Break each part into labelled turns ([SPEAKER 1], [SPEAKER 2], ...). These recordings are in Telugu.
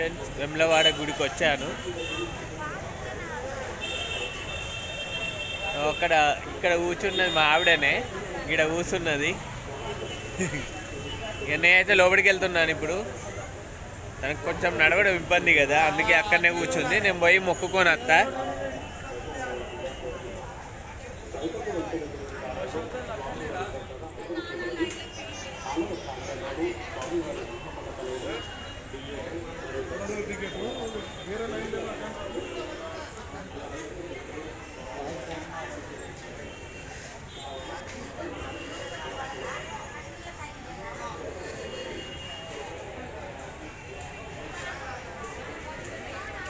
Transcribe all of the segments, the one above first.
[SPEAKER 1] ఫ్రెండ్స్ వెమ్లవాడ గుడికి వచ్చాను. అక్కడ ఇక్కడ కూర్చున్నది మా ఆవిడనే. ఇక్కడ కూర్చున్నది. ఇక నేనైతే లోపలికి వెళ్తున్నాను ఇప్పుడు. తనకు కొంచెం నడవడం ఇబ్బంది కదా అందుకే అక్కడనే కూర్చుంది. నేను పోయి మొక్కుకొని వస్తా.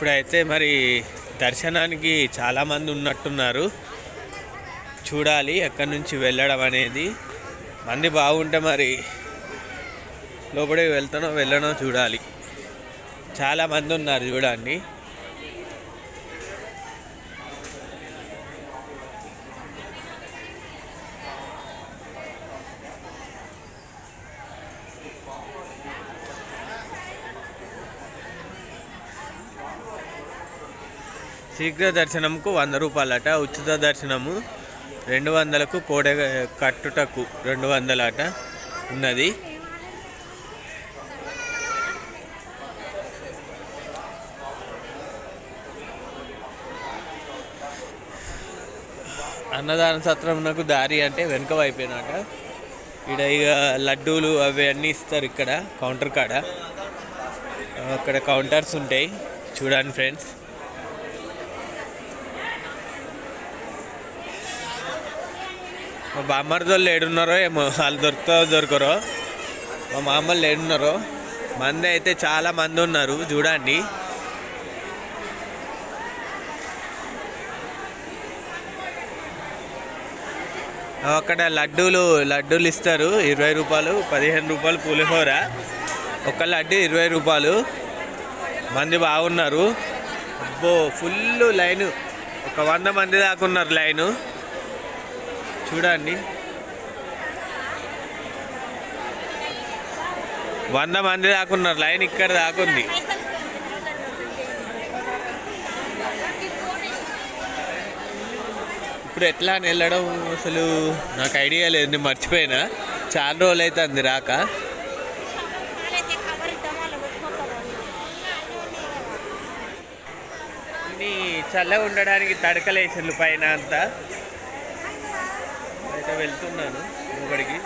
[SPEAKER 1] ఇప్పుడైతే మరి దర్శనానికి చాలామంది ఉన్నట్టున్నారు. చూడాలి ఎక్కడి నుంచి వెళ్ళడం అనేది. మంది బాగుంటే మరి లోపలికి వెళ్తానో వెళ్ళనో చూడాలి. చాలామంది ఉన్నారు చూడండి. శీఘ్ర దర్శనంకు వంద రూపాయలట ఉచిత దర్శనము రెండు వందలకు కోడె కట్టుటకు రెండు వందలట ఉన్నది. అన్నదాన సత్రమునకు దారి అంటే వెనుక వైపోయినాట ఇక్కడ ఇక లడ్డూలు అవి అన్నీ ఇస్తారు ఇక్కడ కౌంటర్ కాడ. అక్కడ కౌంటర్స్ ఉంటాయి. చూడండి ఫ్రెండ్స్. మా బామ్మర్దోళ్ళు ఏడున్నారో ఏమో వాళ్ళు దొరుకుతారో దొరకరో. మా మామూలు ఏడున్నారో. మంది అయితే చాలా మంది ఉన్నారు చూడండి. అక్కడ లడ్డూలు లడ్డూలు ఇస్తారు ఇరవై రూపాయలు పదిహేను రూపాయలు పులిహోర. ఒక లడ్డు ఇరవై రూపాయలు. మంది బాగున్నారు. అబ్బో ఫుల్ లైను. ఒక వంద మంది దాకా ఉన్నారు లైను. చూడండి. వంద మంది దాకున్నారు లైన్ ఇక్కడ దాకుంది. ఇప్పుడు ఎట్లా అని వెళ్ళడం అసలు? నాకు ఐడియా లేదు నేను మర్చిపోయినా. చాలా రోజులు అవుతుంది రాక. ఇన్ని చల్లగా ఉండడానికి తడకలేసిండ్రు పైన అంతా. అయితే వెళ్తున్నాను లోపలికి.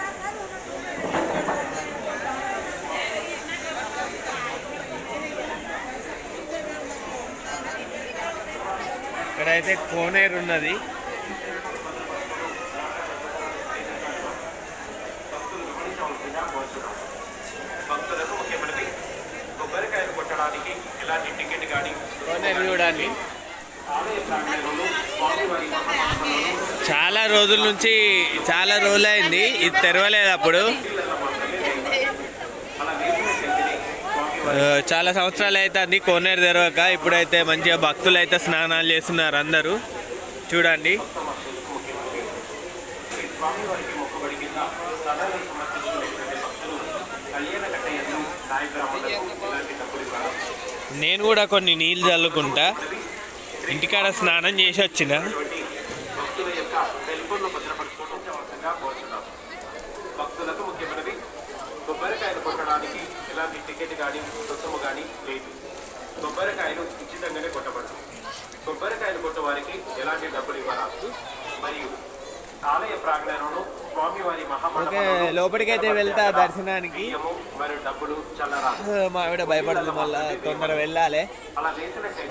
[SPEAKER 1] ఇక్కడైతే కోనేరు ఉన్నది.
[SPEAKER 2] భక్తులకు ముఖ్యమైనది కొబ్బరికాయలు కొట్టడానికి ఎలాంటి టికెట్ కానీ
[SPEAKER 1] కోనేరు చూడాలి
[SPEAKER 2] ఆలయ ప్రాంగణంలో స్వామివారి
[SPEAKER 1] చాలా రోజుల నుంచి చాలా రోజులైంది. ఇది తెరవలేదు అప్పుడు. చాలా సంవత్సరాలు అవుతుంది కోనేరు తెరవక. ఇప్పుడైతే మంచిగా భక్తులు అయితే స్నానాలు చేస్తున్నారు అందరూ. చూడండి. నేను కూడా కొన్ని నీళ్ళు చల్లుకుంటా. ఇంటికాడ స్నానం చేసి వచ్చిన.
[SPEAKER 2] సెల్ఫోన్ను భద్రపరచుకోవడంగా కోరుతున్నాం భక్తులకు ముఖ్యమైనది కొబ్బరికాయలు కొట్టడానికి ఎలాంటి టికెట్ కానీ రుసుము కానీ లేదు. కొబ్బరికాయలు ఉచితంగానే కొట్టబడదు కొబ్బరికాయలు కొట్టవారికి ఎలాంటి డబ్బులు ఇవ్వరాదు మరియు ఆలయ ప్రాంగణంలో స్వామివారి
[SPEAKER 1] ఓకే లోపలికైతే వెళ్తా దర్శనానికి. మా ఆవిడ భయపడుతుంది మళ్ళా తొందర వెళ్ళాలి.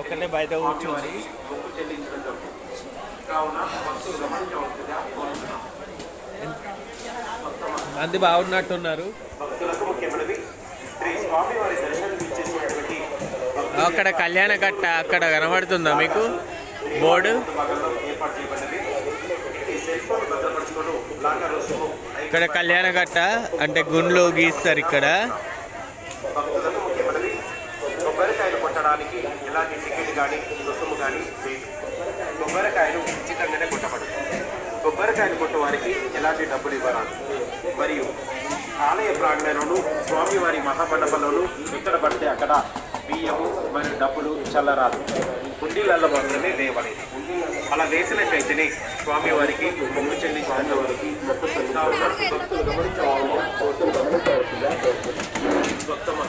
[SPEAKER 1] ఒక్కటే బయట కూర్చుంది
[SPEAKER 2] స్వామివారికి మొక్కు చెల్లించడం జరుగుతుంది కావున భక్తులు గమనించవలసిందిగా కోరుతున్నాం
[SPEAKER 1] మంది బాగున్నట్టున్నారు. అక్కడ కళ్యాణ కట్ట అక్కడ కనబడుతుందా మీకు? బోర్డు? ఇక్కడ కళ్యాణ కట్ట అంటే గుండ్లు గీస్తారు ఇక్కడ.
[SPEAKER 2] కొబ్బరికాయలు కొట్టడానికి ఎలాంటి టికెట్ కానీ రుసుము కానీ కొబ్బరికాయలు ఉచితంగానే కొట్టబడదు కొబ్బరికాయలు కొట్టవారికి ఎలాంటి డబ్బులు ఇవ్వరాదు. మరియు ఆలయ ప్రాంగణంలోను స్వామివారి మహామండపంలోను ఎక్కడ పడితే అక్కడ బియ్యం బియ్యము మరియు డబ్బులు చల్లరాదు. కుండీలలో మాత్రమే వేయబడేది. అలా వేసినట్లయితేనే స్వామివారికి మొక్కు చెల్లించినంత వరకు కావున భక్తులు గమనించవలసిన భక్తమ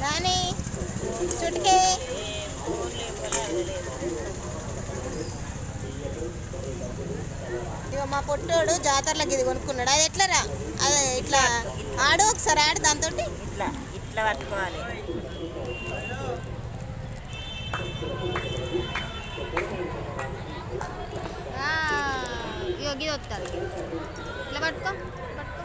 [SPEAKER 3] రాని చుట్టుకే ఇగో మా పొట్టోడు జాతరలకు ఇది కొనుక్కున్నాడు. అది ఎట్లరా? అది ఇట్లా ఆడు ఒకసారి ఆడు దాంతో
[SPEAKER 4] ఇట్లా పట్టుకోవాలి.
[SPEAKER 3] ఇగో గిది వస్తుంది ఇట్లా పట్టుకో పట్టుకో.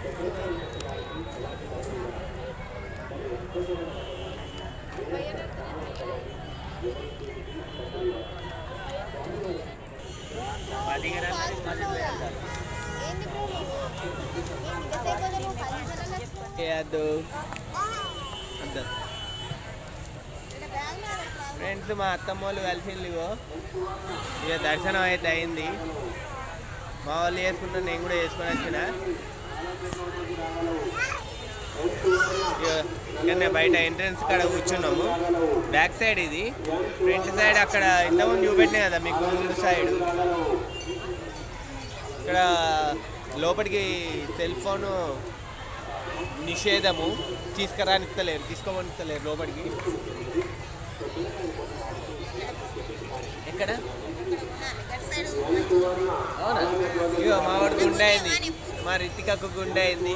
[SPEAKER 3] ఏంది బ్రో నీకు? ఏంది ఇంతసేపు వదిలేవు? పది నిమిషాలలో వచ్చినావు?
[SPEAKER 1] చేయద్దు అంత
[SPEAKER 3] ఇక్కడ బ్యాగ్ నాది ఎట్లా?
[SPEAKER 1] ఫ్రెండ్స్ మా అత్తమ్మ వాళ్ళు కలిసింది ఇక దర్శనం అయితే అయింది. మా వాళ్ళు చేసుకుంటే నేను కూడా చేసుకొని వచ్చిన. ఇక్కడనే బయట ఎంట్రన్స్ కాడ కూర్చున్నాము. బ్యాక్ సైడ్ ఇది. ఫ్రంట్ సైడ్ అక్కడ ఇంతకుముందు చూపెట్టినా కదా మీకు ముందు సైడ్ ఇక్కడ లోపలికి సెల్ ఫోను నిషేధము. తీసుకురానిస్తలేరు తీసుకోమనిస్తలేరు లోపలికి ఎక్కడ అవునా? ఇగో మా వాడు గుండె అయింది. మా రితికకు గుండె అయింది.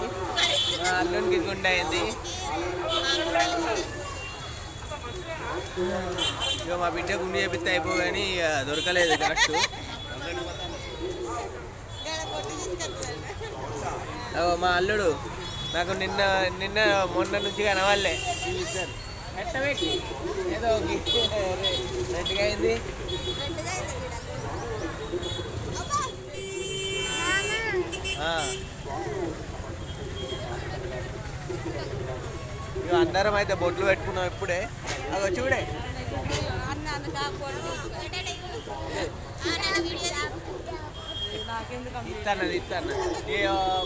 [SPEAKER 1] మా అల్లునికి గుండె అయింది. ఇక మా బిడ్డ గుండె చేపిస్తే అయిపో కానీ దొరకలేదు కరెక్ట్ ఓ మా అల్లుడు నాకు నిన్న నిన్న మొన్న నుంచి కనవాలే ఇద్దరు ఎట్ట పెట్టి ఏదో గిఫ్ట్. రెడ్గా అయింది. అందరం అయితే బొట్లు పెట్టుకున్నాం ఇప్పుడే. అవి చూడే. ఇస్తాను ఇస్తాను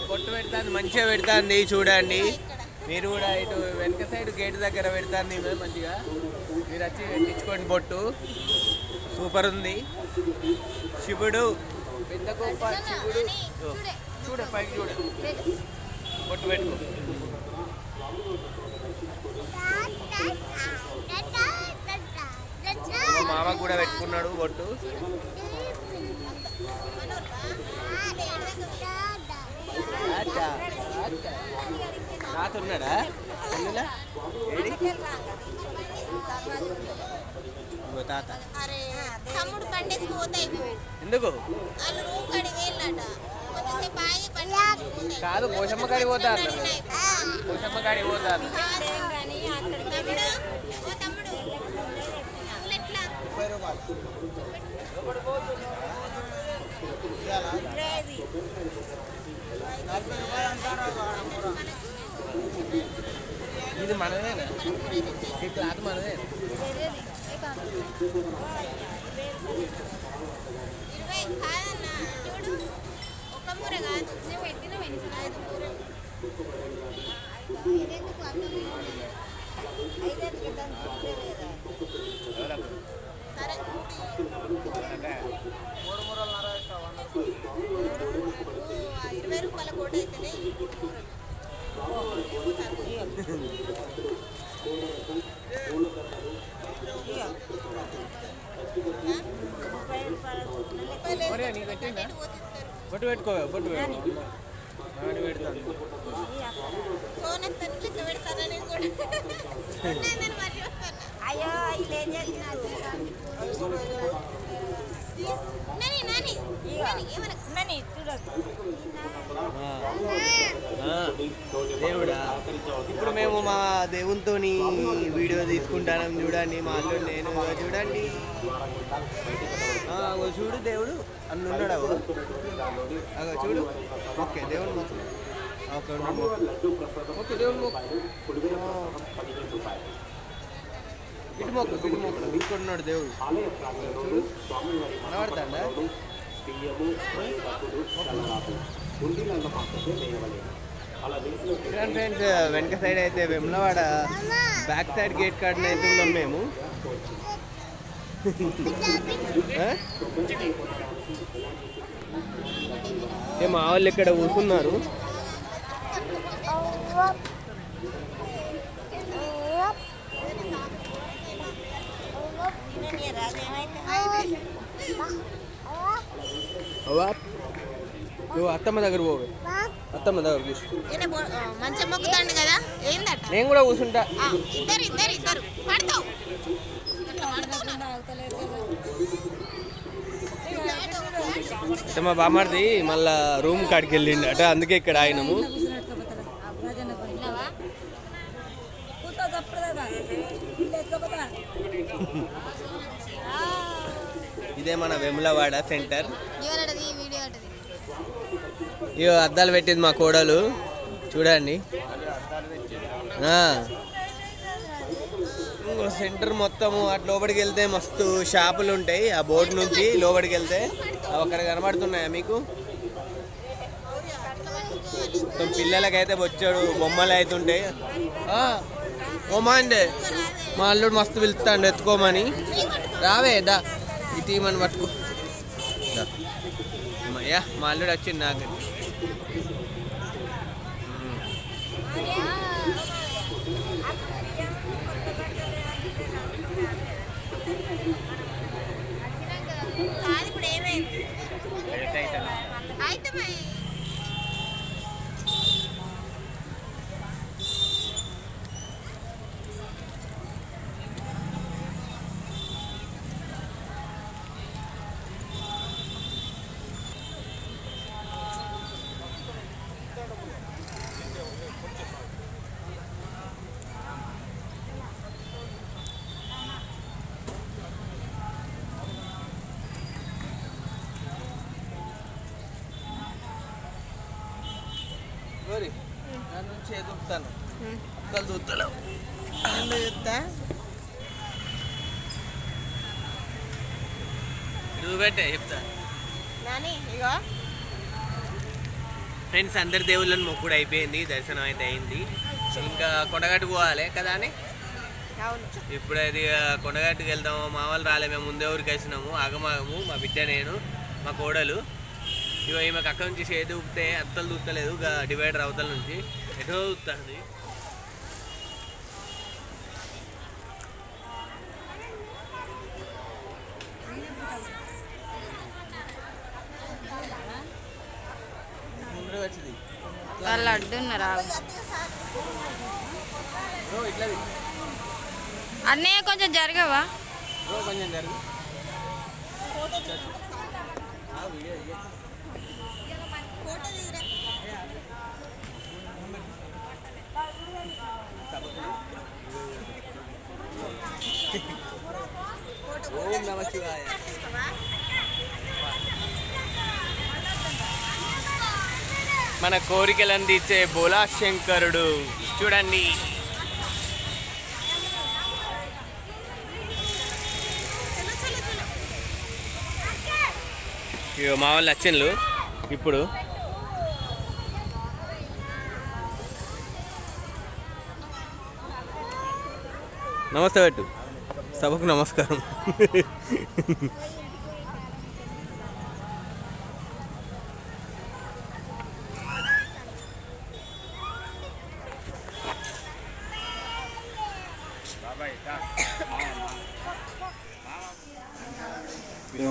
[SPEAKER 1] బొట్టు పెడతాను మంచిగా పెడతాంది చూడండి. మీరు కూడా ఇటు వెనక సైడ్ గేట్ దగ్గర పెడతాను నేను మంచిగా. మీరు వచ్చి పెట్టించుకోండి బొట్టు. సూపర్ ఉంది. శివుడు. పెద్ద గొప్ప శివుడు. చూడ పైకి చూడ. బొట్టు పెట్టుకో. మామ కూడా పెట్టుకున్నాడు బొట్టు. అచ్చా. తాత.
[SPEAKER 3] తమ్ముడు పండేసి పోతే అయిపోయి
[SPEAKER 1] ఎందుకు?
[SPEAKER 3] వాళ్ళు రూమ్ కడిగి వెళ్ళాట. కొంతసేపు ఆగి
[SPEAKER 1] కాదు పోషమ్మ కాడికి పోతారు. పోషమ్మ కాడికి పోతారు.
[SPEAKER 3] తమ్ముడు ఓ తమ్ముడు. నువ్వు ఎట్లా?
[SPEAKER 1] ఇది మనదేనా ఈ క్లాత్ మనదే
[SPEAKER 3] ఇరవై కాదన్న చూడు ఒక రూపాయల కోట అయితేనే?
[SPEAKER 1] బొట్టు పెట్టుకో. బొట్టు పెడతాను.
[SPEAKER 3] పెడతానని కూడా.
[SPEAKER 4] అయ్యో ఇది ఏం చేసినారు
[SPEAKER 1] దేవుడా ఇప్పుడు మేము మా దేవునితో వీడియో తీసుకుంటాను చూడండి మా అల్లుడు నేను చూడండి. చూడు దేవుడు అన్న ఉన్నాడు అగో? చూడు. ఓకే దేవుడు ఓకే ఉన్నాడు మొక్కు. ఓకే దేవుడు మొక్కు. ఆ. ఇటు మొక్కు ఇటు మొక్కు ఇక్కడ దేవుడు కనబడతాడా చూడండి ఫ్రెండ్స్ వెనక సైడ్ అయితే వెమ్లవాడ బ్యాక్ సైడ్ గేట్ కార్డ్ని అయితే ఉన్నాం మేము ఏ మా వాళ్ళు ఇక్కడ కూర్చున్నారు అవ్వా నువ్వు అత్తమ్మ దగ్గర పోవే అత్తమ్మ దగ్గర కూర్చో
[SPEAKER 3] ఈయన బో- ఆ, మంచం మొక్కుతాండు కదా ఏందట?
[SPEAKER 1] నేను కూడా కూర్చుంటా
[SPEAKER 3] ఆ, ఇద్దరు ఇద్దరు ఇద్దరు. పడతావు అట్లా పడతావు నా.
[SPEAKER 1] అంటే మా బామ్మర్ది మళ్ళా రూమ్ కాడికి వెళ్ళిండు అట అందుకే ఇక్కడ ఆయనము? ఇదే మన వెములవాడ సెంటర్. ఇగో అద్దాలు పెట్టింది మా కోడలు. చూడండి. సెంటర్ మొత్తము అటు లోపలికి వెళ్తే మస్తు షాపులు ఉంటాయి ఆ బోర్డు నుంచి లోపలికి వెళ్తే. అవి అక్కడ కనబడుతున్నాయా మీకు? మొత్తం పిల్లలకైతే వచ్చాడు బొమ్మలు అయితే ఉంటాయి. ఆ, ఓమా అండి. మా అల్లుడు మస్తు పిలుస్తాడు ఎత్తుకోమని. రావే దా. ఈ టీమని పట్టుకో. యా మా అల్లుడు వచ్చింది నాకు. గోరి నన్ను నుంచి ఎదుగుతాను అసలు చూస్తలేవు నువ్వు పెట్టే చెప్తా.
[SPEAKER 3] నాని ఇగో.
[SPEAKER 1] ఫ్రెండ్స్ అందరి దేవుళ్ళని మొక్కుడు అయిపోయింది దర్శనం అయితే అయింది. ఇంకా కొండగట్టు పోవాలి కదా అని
[SPEAKER 3] అవును.
[SPEAKER 1] ఇప్పుడు అది ఆ, కొండగట్టుకు వెళ్దాము మా వాళ్ళు రాలే మేము ముందే ఊరికి వచ్చినాము. ఆగమాగము మా బిడ్డ నేను మా కోడలు. ఇగో ఈమెకు అక్కడ నుంచి చేతి ఊపితే అస్సలు దూస్తలేదు ఇక డివైడర్ అవతల నుంచి. ఎటో వచ్చింది
[SPEAKER 3] వాళ్ళు అడ్డున్నారు అన్నయ్య కొంచెం జరగవా?
[SPEAKER 1] కొంచెం జరుగు. ఓం నమ శివాయ. మన కోరికలను తీర్చే బోలా శంకరుడు చూడండి. ఇగో మా వాళ్ళు వచ్చిండ్లు. ఇప్పుడు నమస్తే పెట్టు సభకు నమస్కారం.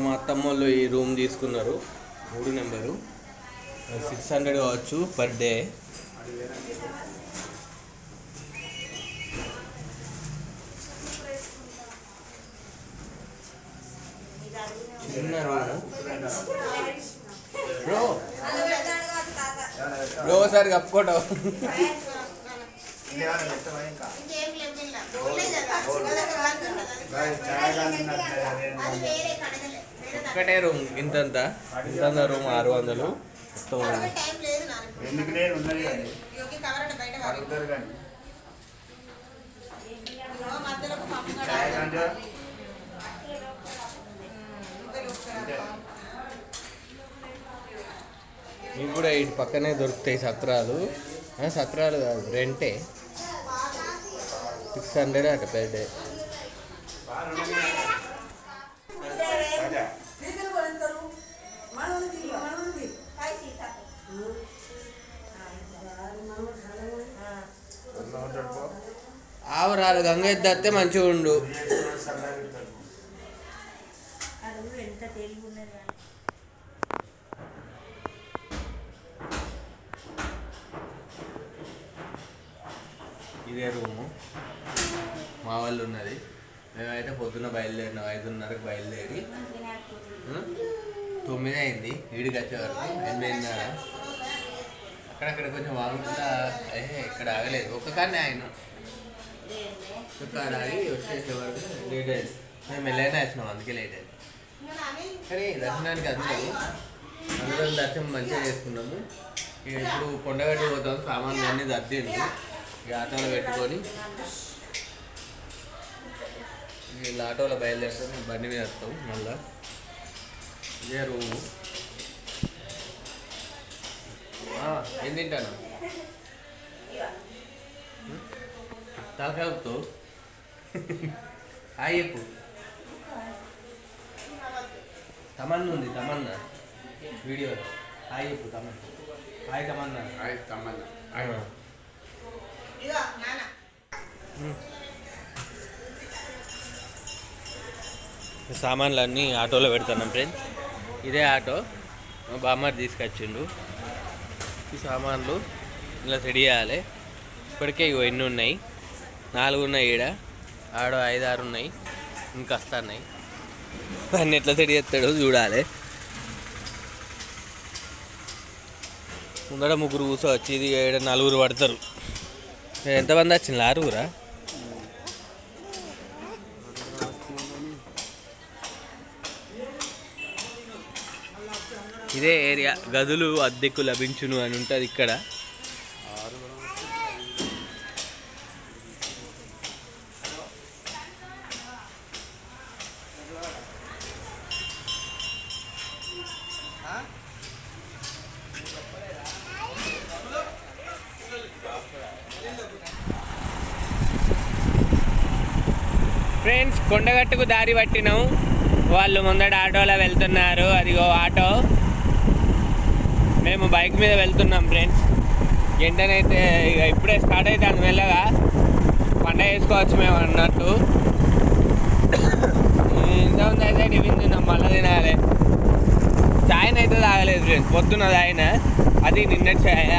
[SPEAKER 1] మా అత్తమ్మ వాళ్ళు ఈ రూమ్ తీసుకున్నారు. మూడు నెంబరు. సిక్స్ హండ్రెడ్ కావచ్చు పర్ డే చిన్న రూమ్ బ్రో బ్రో సార్ కప్పుకోవటం
[SPEAKER 5] ఇంకేమైనా పెట్టవా ఇంకా
[SPEAKER 3] ఇంకేం లేవు పిల్ల. ఓన్లీ కదా. అదొక వర్క్ ఉన్నది. అది
[SPEAKER 5] చాలా ఉన్నట్టు
[SPEAKER 3] అది వేరే కడగలే. వేరే దాంట్లో.
[SPEAKER 1] ఒకటే రూమ్ ఇంతంత? ఇంతంత రూమ్ ఆరు వందలు. మొత్తం
[SPEAKER 3] కడగ టైం లేదు నాకు ఇప్పుడు.
[SPEAKER 5] ఎందుకు లేదు ఉన్నది కానీ
[SPEAKER 3] ఇగో ఈ కవర్ అంటే బయట వాడి.
[SPEAKER 5] అడుగుతారు కానీ
[SPEAKER 3] ఇగో మధ్యలో ఒక పప్పు కడ.
[SPEAKER 5] చాయ్ అంటే
[SPEAKER 3] ఇంకొకరు ఒకసారి ఆ పావు.
[SPEAKER 1] మీకు కూడా ఇటు పక్కనే దొరుకుతాయి సత్రాలు. సత్రాలు కాదు రెంటే. సిక్స్ హండ్రెడ్ అట పెర్ డే ఆవరాలు గంగ ఎద్దస్తే మంచిగా ఉండు
[SPEAKER 4] ఎంత తెలివి ఉన్నది అని.
[SPEAKER 1] ఇదే రూము మా వాళ్ళు ఉన్నది మేమైతే పొద్దున్న బయలుదేరినాం ఐదున్నరకు బయలుదేరి తొమ్మిది అయింది ఈడికి వచ్చేవరకు ఎనిమిదిన్నర. అక్కడక్కడ కొంచెం వాగుతుంటా ఏ ఇక్కడ ఆగలేదు. ఒక్క కానీ ఆయన ఒక్క కాడ ఆగి వచ్చేసే వరకు లేట్ అయింది మేము వెళ్ళైనా వేసినాం అందుకే లేట్ అయింది కానీ దర్శనానికి అందరూ అందరం దర్శనం మంచిగా చేసుకున్నాము. ఇప్పుడు కొండగట్టు పోతాం సామాన్లు అన్నీ దర్దిండు ఇక పెట్టుకొని వీళ్ళు ఆటోలో బయలుదేరుతాం మేము బండి మీద వస్తాం మళ్ళా. ఇదే రూము. ఏం తింటాను? తలకాయ ఉప్పు. హాయ్ చెప్పు. తమన్నా ఉంది తమన్నా. వీడియోలో హాయ్ చెప్పు తమన్నా. హాయ్ తమన్నా.
[SPEAKER 5] హాయ్ తమ్మన్న
[SPEAKER 3] ఇగో సామాన్లన్నీ
[SPEAKER 1] సామాన్లు అన్నీ ఆటోలో పెడుతున్నాం ఫ్రెండ్స్. ఇదే ఆటో. మా బామ్మారు తీసుకొచ్చిండు. ఈ సామాన్లు ఇలా సెట్ చేయాలి. ఇప్పటికే ఇగో ఎన్ని ఉన్నాయి? నాలుగు ఉన్నాయి ఈడ. ఆడ ఐదు ఆరు ఉన్నాయి. ఇంకా వస్తున్నాయి. అన్నీ ఎట్లా సెట్ చేస్తాడో చూడాలి. ముందర ముగ్గురు కూర్చోవచ్చు ఇది ఈడ నలుగురు పడతారు. ఎంతమంది వచ్చింది ఆరుగురా? ఇదే ఏరియా. గదులు అద్దెకు లభించును అని ఉంటుంది ఇక్కడ. ఫ్రెండ్స్ కొండగట్టుకు దారి పట్టినాం. వాళ్ళు ముందట ఆటోలో వెళ్తున్నారు. అదిగో ఆటో. మేము బైక్ మీద వెళ్తున్నాం ఫ్రెండ్స్ వెంటనైతే ఇక ఇప్పుడే స్టార్ట్ అయితే అది మెల్లగా పండగ వేసుకోవచ్చు మేము అన్నట్టు. ఇంతకుముందు అయితే టిఫిన్ తిన్నాం మళ్ళీ తినాలి. చాయ్ అయితే తాగలేదు ఫ్రెండ్స్ పొద్దున్న తాగిన అది నిన్న చాయ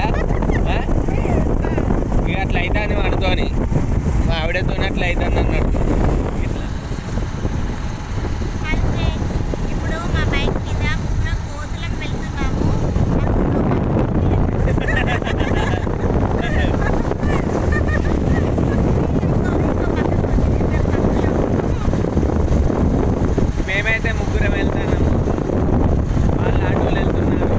[SPEAKER 1] ఇక అట్లా అవుతుంది అనుకోని మా ఆవిడతో అట్లా అవుతుంది అన్నట్టు ఇట్లా
[SPEAKER 3] హాయ్ ఫ్రెండ్స్. ఇప్పుడు మా బైక్ మీద మనం కోతులకు వెళ్తున్నాము
[SPEAKER 1] మేమైతే ముగ్గురం వెళ్తున్నాము వాళ్ళు ఆటోలు వెళ్తున్నారు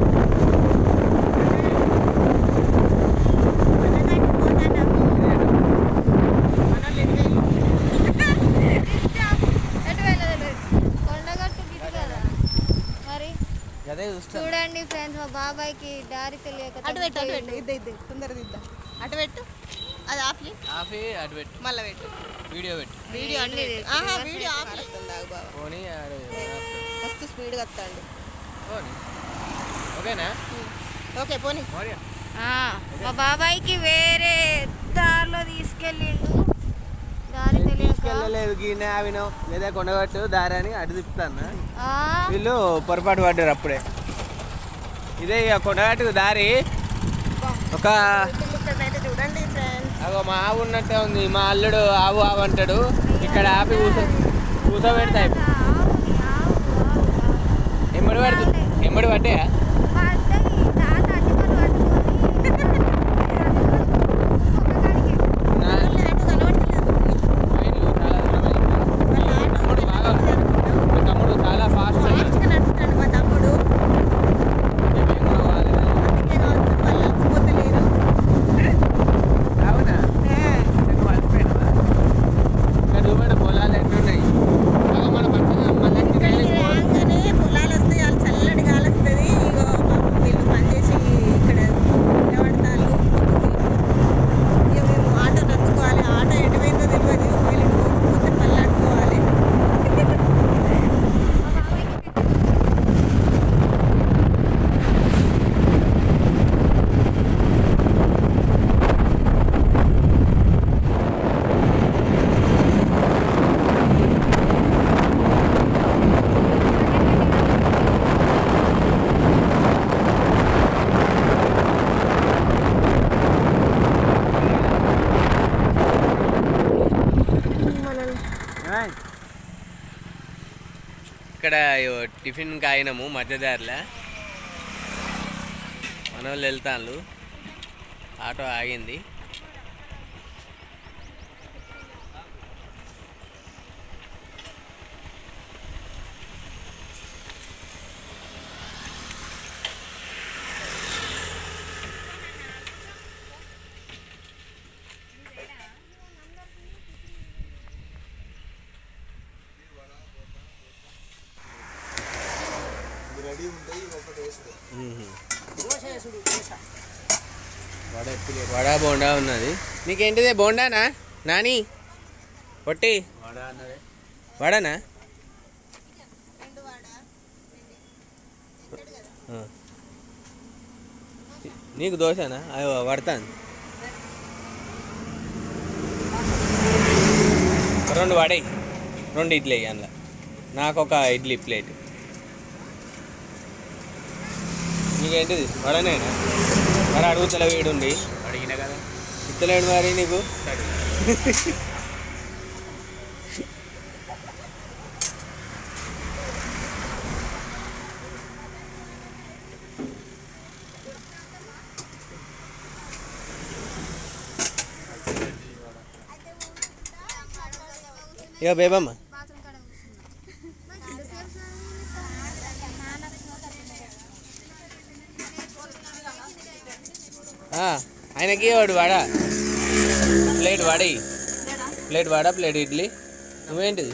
[SPEAKER 6] కొండగట్టు గిట్టు కదా మరి
[SPEAKER 1] అదే చూస్తాం
[SPEAKER 6] చూడండి ఫ్రెండ్స్ మా బాబాయ్కి దారి తెలియక
[SPEAKER 7] అటు పెట్టు అటు పెట్టు. ఇద్ద ఇద్ద తొందరగా ఇద్ద అటు పెట్టు. అది ఆఫ్లీ
[SPEAKER 1] ఆఫీ అటు పెట్టు.
[SPEAKER 7] మళ్ళీ పెట్టు.
[SPEAKER 1] వీడియో పెట్టు.
[SPEAKER 7] వీడియో అటు పెట్టు. ఆహా వీడియో ఆఫ్ వస్తుంది ఆగు బావ
[SPEAKER 1] పోనీ ఆడు
[SPEAKER 7] మస్తు స్పీడ్గా వస్తాడు.
[SPEAKER 1] పోనీ. ఓకేనా?
[SPEAKER 7] ఓకే పోనీ.
[SPEAKER 1] మోరియా.
[SPEAKER 6] ఆ, మా బాబాయ్కి వేరే దారిలో తీసుకెళ్ళిండు. దారి తెలియక.
[SPEAKER 1] తీసుకెళ్ళలేదు గీనే ఆవినో? లేదా కొండగట్టు దారి అని అటు తిప్పుతాను?
[SPEAKER 6] ఆ,
[SPEAKER 1] వీళ్ళు పొరపాటు పడ్డారు అప్పుడే. ఇదే ఇక కొండగట్టుకు దారి. ఒక అగో మా ఆవు ఉన్నట్టే ఉంది. మా అల్లుడు ఆవు ఆవు అంటాడు. ఇక్కడ ఆపి కూర్చో కూర్చోబెడతాయి
[SPEAKER 6] ఆవుని, ఆవు, ఆవు, ఆవు.
[SPEAKER 1] ఎంబడి పడుతు ఎంబడి పడ్డాయా? టిఫిన్ కాయినాము మధ్యదారిలో. మన వాళ్ళు వెళ్తాను ఆటో ఆగింది. వడ బోండా ఉన్నది. నీకేంటిది బోండానా? నాని? పొట్టి? వడనా? నీకు దోశనా? అయ్యో పడతాను రెండు వడై రెండు ఇడ్లీ అందులో. నాకు ఒక ఇడ్లీ ప్లేట్. నీకేంటిది? వడనేనా మరి అడుగుతలే వీడుండి
[SPEAKER 5] అడిగినా కదా.
[SPEAKER 1] ఇస్తలేడు మరి నీకు? ఇక బేబమ్మ. ఆయనకి వాడు వాడా? ప్లేట్ వాడి. ప్లేట్ వాడా? ప్లేట్ ఇడ్లీ? నువ్వేంటిది?